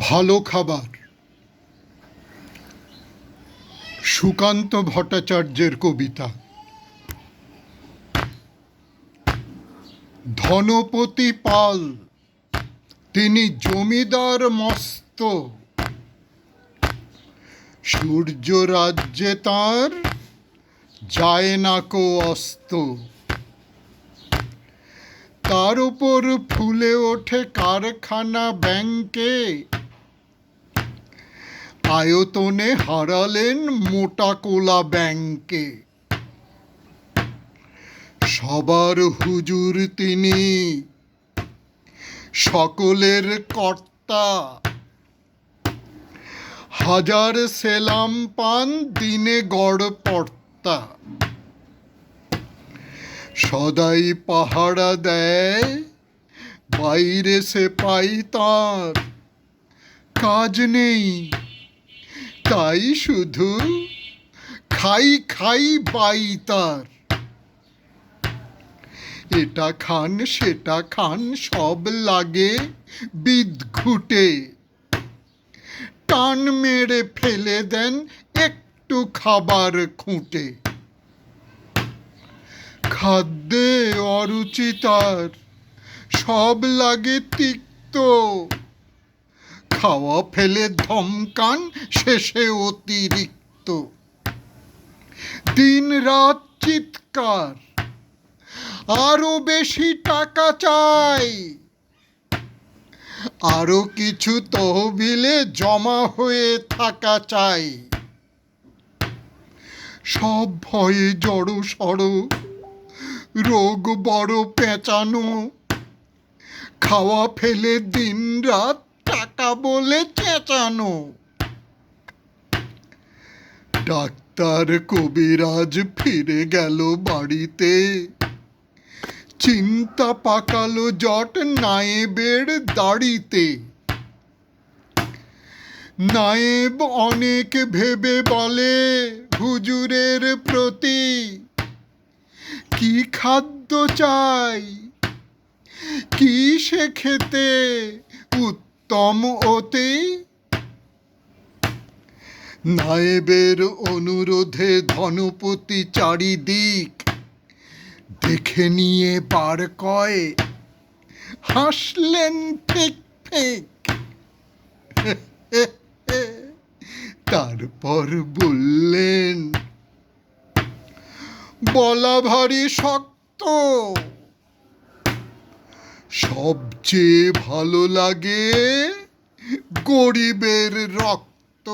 ভালো খাবার। সুকান্ত ভট্টাচার্যের কবিতা। ধনপতি পাল, তিনি জমিদার মস্ত। সূর্য রাজ্যে তার যায় না কো অস্ত। তার উপর ফুলে ওঠে কারখানা ব্যাংকে। আয়তনে হারালেন মোটা কোলা ব্যাংকে। সবার হুজুর তিনি। সকলের কর্তা। হাজার সেলাম পান, দিনে গড় পর্তা। সদাই পাহারা দেয়, বাইরে সে পাই তার। কাজ নেই। তাই শুধু, খাই খাই বাই তার। এটা খান, সেটা খান, সব লাগে বিদঘুটে টান মেরে ফেলে দেন একটু খাবার খুঁটে। খাদ্যে অরুচি তার, সব লাগে তিক্ত। খাওয়া ফেলে ধমকান শেষে অতিরিক্ত। দিন রাত চিৎকার, আরও বেশি টাকা চাই। আরও কিছু তহবিলে জমা হয়ে থাকা চাই। সব ভয়ে জড়ো সড়ো, রোগ বড় পেঁচানো, খাওয়া ফেলে দিন রাত টাকা বলে চেঁচানো ডাক্তার কবিরাজ ফিরে গেল বাড়িতে। চিন্তা পাকালো জট নায়েবের দাড়িতে। নায়েব অনেক ভেবে বলে, হুজুরের প্রতি কি খাদ্য চাই? কি সে খেতে উত্তম অতি। নায়েবের অনুরোধে ধনপতি চারিদিক দেখে নিয়ে বার কয়, হাসলেন ঠিক ঠিক তারপর বললেন, বলা ভারী শক্ত। সবচেয়ে ভালো লাগে গরিবের রক্ত।